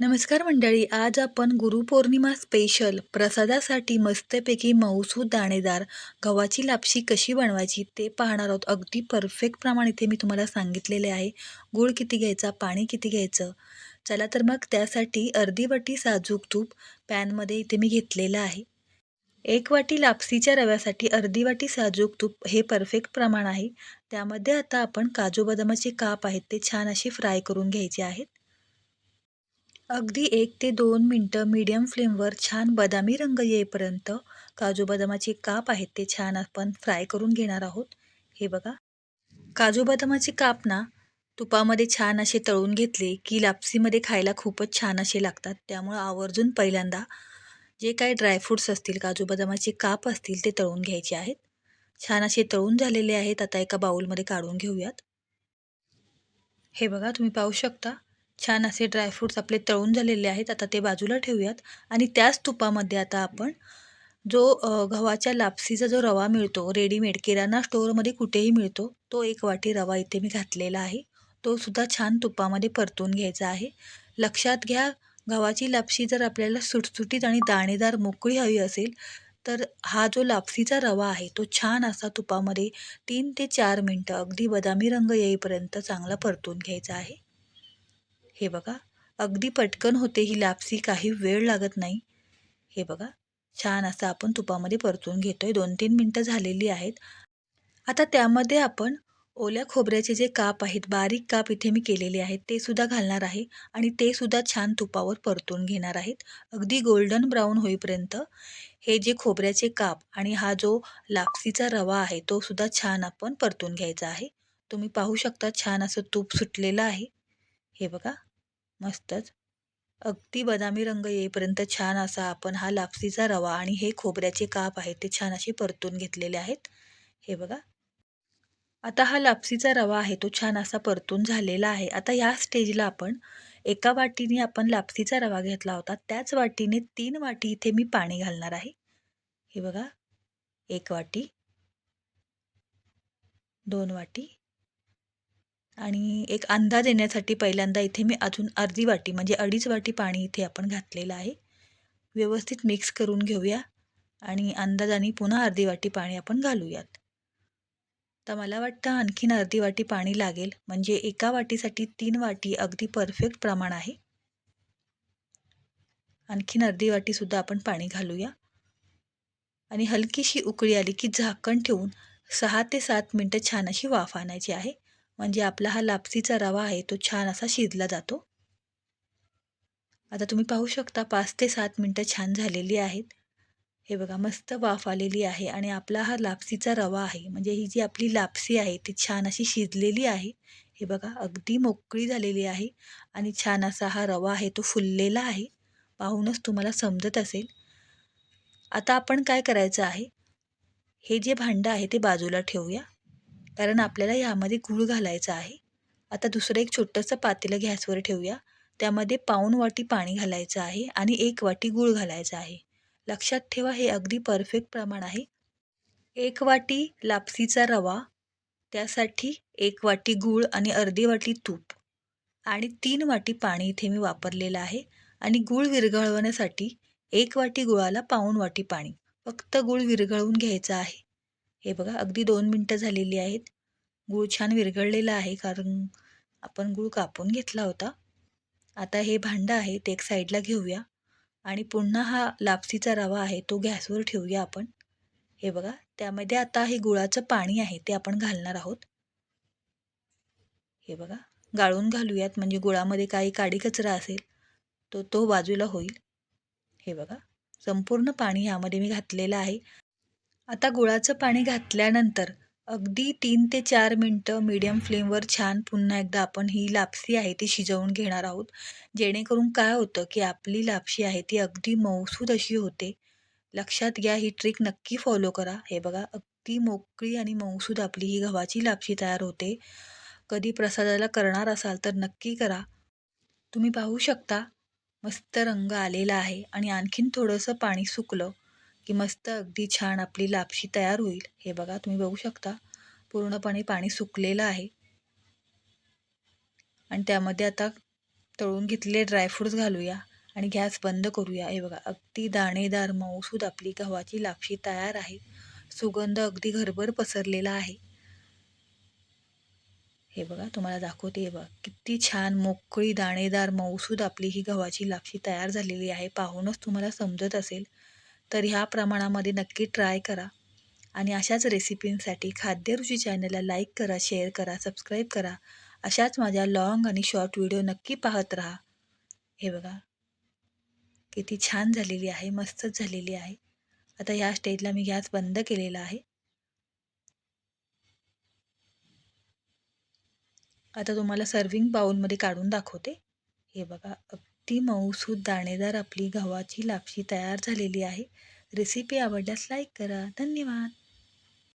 नमस्कार मंडळी आज आपण गुरुपौर्णिमा स्पेशल प्रसादासाठी मस्तपैकी मऊसूद दाणेदार गव्हाची लापशी कशी बनवायची ते पाहणार आहोत. अगदी परफेक्ट प्रमाण इथे मी तुम्हाला सांगितलेले आहे. गूळ किती घ्यायचा पाणी किती घ्यायचं? चला तर मग त्यासाठी अर्धी वाटी साजूक तूप पॅनमध्ये इथे मी घेतलेलं आहे. एक वाटी लापसीच्या रव्यासाठी अर्धी वाटी साजूक तूप हे परफेक्ट प्रमाण आहे. त्यामध्ये आता आपण काजू बदामाचे काप आहेत ते छान असे फ्राय करून घ्यायचे आहेत. अगदी एक ते दोन मिनटं मीडियम फ्लेमवर छान बदामी रंग येईपर्यंत काजू बदामाचे काप आहेत ते छान आपण फ्राय करून घेणार आहोत. हे बघा. काजू बदामाचे काप ना तुपामध्ये छान असे तळून घेतले की लापसीमध्ये खायला खूपच छान असे लागतात. त्यामुळं आवर्जून पहिल्यांदा जे काही ड्रायफ्रूट्स असतील काजू बदामाचे काप असतील ते तळून घ्यायचे आहेत. छान असे तळून झालेले आहेत आता एका बाऊलमध्ये काढून घेऊयात. हे बघा तुम्ही पाहू शकता. छान असे ड्रायफ्रूट्स आपले तळून झालेले आहेत. आता ते बाजूला ठेवूयात. आणि त्याच तुपामध्ये आता आपण जो गव्हाच्या लापसीचा जो रवा मिळतो रेडीमेड किराणा स्टोअरमध्ये कुठेही मिळतो तो एक वाटी रवा इथे मी घातलेला आहे. तो सुद्धा छान तुपामध्ये परतून घ्यायचा आहे. लक्षात घ्या गव्हाची लापशी जर आपल्याला सुटसुटीत आणि दाणेदार मोकळी हवी असेल तर हा जो लापसीचा रवा आहे तो छान असा तुपामध्ये तीन ते चार मिनटं अगदी बदामी रंग येईपर्यंत चांगला परतून घ्यायचा आहे. हे बघा अगदी पटकन होते ही लापसी काही वेळ लागत नाही. हे बघा छान असं आपण तुपामध्ये परतून घेतोय. दोन तीन मिनटं झालेली आहेत. आता त्यामध्ये आपण ओल्या खोबऱ्याचे जे काप आहेत बारीक काप इथे मी केलेले आहेत ते सुद्धा घालणार आहे आणि ते सुद्धा छान तुपावर परतून घेणार आहेत. अगदी गोल्डन ब्राऊन होईपर्यंत हे जे खोबऱ्याचे काप आणि हा जो लापसीचा रवा आहे तो सुद्धा छान आपण परतून घ्यायचा आहे. तुम्ही पाहू शकता छान असं तूप सुटलेलं आहे. हे बघा मस्तच. अगदी बदामी रंग येईपर्यंत छान असा आपण हा लापसीचा रवा आणि हे खोबऱ्याचे काप आहेत ते छान असे परतून घेतलेले आहेत. हे बघा. आता हा लापसीचा रवा आहे तो छान असा परतून झालेला आहे. आता ह्या स्टेजला आपण एका वाटीने आपण लापसीचा रवा घेतला होता त्याच वाटीने तीन वाटी इथे मी पाणी घालणार आहे. हे बघा. एक वाटी. दोन वाटी. आणि एक अंदाज येण्यासाठी पहिल्यांदा इथे मी अजून अर्धी वाटी म्हणजे अडीच वाटी पाणी इथे आपण घातलेलं आहे. व्यवस्थित मिक्स करून घेऊया आणि अंदाजाने पुन्हा अर्धी वाटी पाणी आपण घालूयात. तर मला वाटतं आणखीन अर्धी वाटी पाणी लागेल म्हणजे एका वाटीसाठी तीन वाटी अगदी परफेक्ट प्रमाण आहे. आणखीन अर्धी वाटीसुद्धा आपण पाणी घालूया. आणि हलकीशी उकळी आली की झाकण ठेवून सहा ते सात मिनटं छान अशी वाफ आणायची आहे. म्हणजे आपला हा लापसीचा रवा आहे तो छान असा शिजला जातो. आता तुम्ही पाहू शकता पाच ते सात मिनटं छान झालेली आहेत. हे बघा मस्त वाफ आलेली आहे आणि आपला हा लापसीचा रवा आहे. म्हणजे ही जी आपली लापसी आहे ती छान अशी शिजलेली आहे. हे बघा अगदी मोकळी झालेली आहे आणि छान असा हा रवा आहे तो फुललेला आहे. पाहूनच तुम्हाला समजत असेल. आता आपण काय करायचं आहे? हे जे भांडं आहे ते बाजूला ठेवूया. कारण आपल्याला यामध्ये गूळ घालायचा आहे. आता दुसरं एक छोटंसं पातेलं गॅसवर ठेवूया. त्यामध्ये पाऊण वाटी पाणी घालायचं आहे आणि एक वाटी गूळ घालायचा आहे. लक्षात ठेवा हे अगदी परफेक्ट प्रमाण आहे. एक वाटी लापसीचा रवा त्यासाठी एक वाटी गूळ आणि अर्धी वाटी तूप आणि तीन वाटी पाणी इथे मी वापरलेलं आहे आणि गूळ विरघळवण्यासाठी एक वाटी गुळाला पाऊण वाटी पाणी. फक्त गूळ विरघळवून घ्यायचं आहे. हे बघा अगदी दोन मिनटं झालेली आहेत. गूळ छान विरघळलेला आहे कारण आपण गूळ कापून घेतला होता. आता हे भांडं आहे ते एक साईडला घेऊया. आणि पुन्हा हा लापसीचा रवा आहे तो गॅसवर ठेवूया आपण. हे बघा त्यामध्ये आता हे गुळाचं पाणी आहे ते आपण घालणार आहोत. हे बघा गाळून घालूयात म्हणजे गुळामध्ये काही काडी कचरा असेल तो तो बाजूला होईल. हे बघा संपूर्ण पाणी ह्यामध्ये मी घातलेलं आहे. आता गुळाचं पाणी घातल्यानंतर अगदी तीन ते चार मिनटं मीडियम फ्लेमवर छान पुन्हा एकदा आपण ही लापसी आहे ती शिजवून घेणार आहोत. जेणेकरून काय होतं की आपली लापशी आहे ती अगदी मौसूद अशी होते. लक्षात घ्या ही ट्रिक नक्की फॉलो करा. हे बघा अगदी मोकळी आणि मौसूद आपली ही गव्हाची लापशी तयार होते. कधी प्रसादाला करणार असाल तर नक्की करा. तुम्ही पाहू शकता मस्त रंग आलेला आहे आणि आणखीन थोडंसं पाणी सुकलं की मस्त अगदी छान आपली लापशी तयार होईल. हे बघा तुम्ही बघू शकता. पूर्णपणे पाणी सुकलेलं आहे. आणि त्यामध्ये आता तळून घेतलेले ड्रायफ्रूट्स घालूया आणि गॅस बंद करूया. हे बघा अगदी दाणेदार मऊसूद आपली गव्हाची लापशी तयार आहे. सुगंध अगदी घरभर पसरलेला आहे. हे बघा तुम्हाला दाखवते. हे बघा किती छान मोकळी दाणेदार मऊसूद आपली ही गव्हाची लापशी तयार झालेली आहे. पाहूनच तुम्हाला समजत असेल. तर ह्या प्रमाणामध्ये नक्की ट्राय करा. आणि अशाच रेसिपींसाठी खाद्यरुची चॅनलला लाईक करा शेअर करा सबस्क्राईब करा. अशाच माझ्या लॉंग आणि शॉर्ट व्हिडिओ नक्की पाहत राहा. हे बघा. किती छान झालेली आहे मस्तच झालेली आहे. आता ह्या स्टेजला मी गॅस बंद केलेला आहे. आता तुम्हाला सर्विंग बाउलमध्ये काढून दाखवते. हे बघा अगदी मऊसूद दाणेदार आपली गव्हाची लापशी तयार झालेली आहे. रेसिपी आवडल्यास लाईक करा. धन्यवाद.